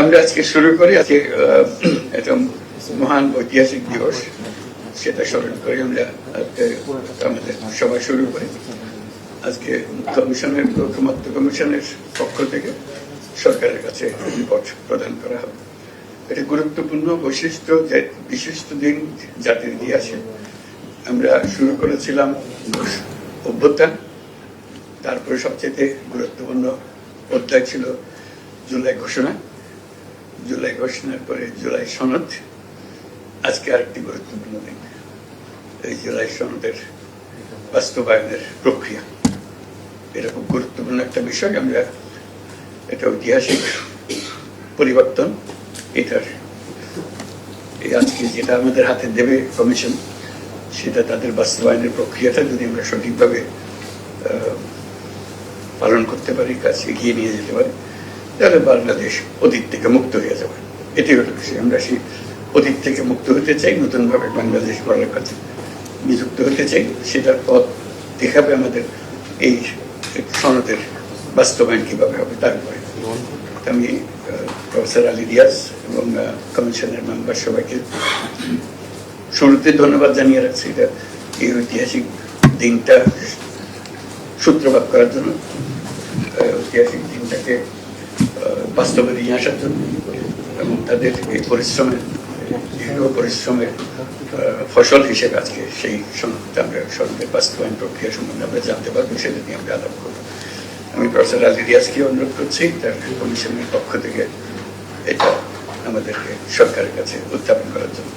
আমরা আজকে শুরু করি, আজকে একটা মহান ঐতিহাসিক দিবস। সেটা স্মরণ করে আমরা আমাদের সবাই শুরু করি। আজকে কমিশনের ঐকমত্য কমিশনের পক্ষ থেকে সরকারের কাছে রিপোর্ট প্রদান করা হবে। এটা গুরুত্বপূর্ণ বৈশিষ্ট্য যে বিশিষ্ট দিন জাতির ইতিহাসে। আমরা শুরু করেছিলাম অভ্যুত্থান, তারপরে সবচেয়ে গুরুত্বপূর্ণ অধ্যায় ছিল জুলাই ঘোষণা। জুলাই ঘোষণার পরে জুলাই সনদ। আজকে আরেকটি গুরুত্বপূর্ণ দিন। এই জুলাই সনদের বাস্তবায়নের প্রক্রিয়া। খুব গুরুত্বপূর্ণ একটা বিষয়, আমরা এটা ঐতিহাসিক পরিবর্তন। এটার আজকে যেটা আমাদের হাতে দেবে কমিশন, সেটা তাদের বাস্তবায়নের প্রক্রিয়াটা যদি আমরা সঠিকভাবে পালন করতে পারি কাজ এগিয়ে নিয়ে যেতে পারি তাহলে বাংলাদেশ অতীত থেকে মুক্ত হয়ে যাবে এটি হলো আমরা সেই অতীত থেকে মুক্ত হতে চাই, নতুনভাবে বাংলাদেশ গড়ার কাছে নিযুক্ত হতে চাই। সেটার পথ দেখাবে আমাদের এই সনদের বাস্তবায়ন কীভাবে হবে তার উপরে। আমি প্রফেসর আলী রিয়াজ এবং কমিশনের মেম্বার সবাইকে শুরুতে ধন্যবাদ জানিয়ে রাখছি এটা এই ঐতিহাসিক দিনটা সূত্রপাত করার জন্য। ঐতিহাসিক দিনটাকে বাস্তবে নিয়ে আসার এবং তাদের এই পরিশ্রমের দীর্ঘ পরিশ্রমের ফসল হিসেবে আজকে সেই সনদটা আমরা সনদের বাস্তবায়ন প্রক্রিয়া সম্বন্ধে আমরা জানতে পারব, সেটা নিয়ে আমরা আলাপ করব। আমি প্রফেসর আলী রিয়াজকে অনুরোধ করছি, তার কমিশনের পক্ষ থেকে এটা আমাদেরকে সরকারের কাছে উত্থাপন করার জন্য।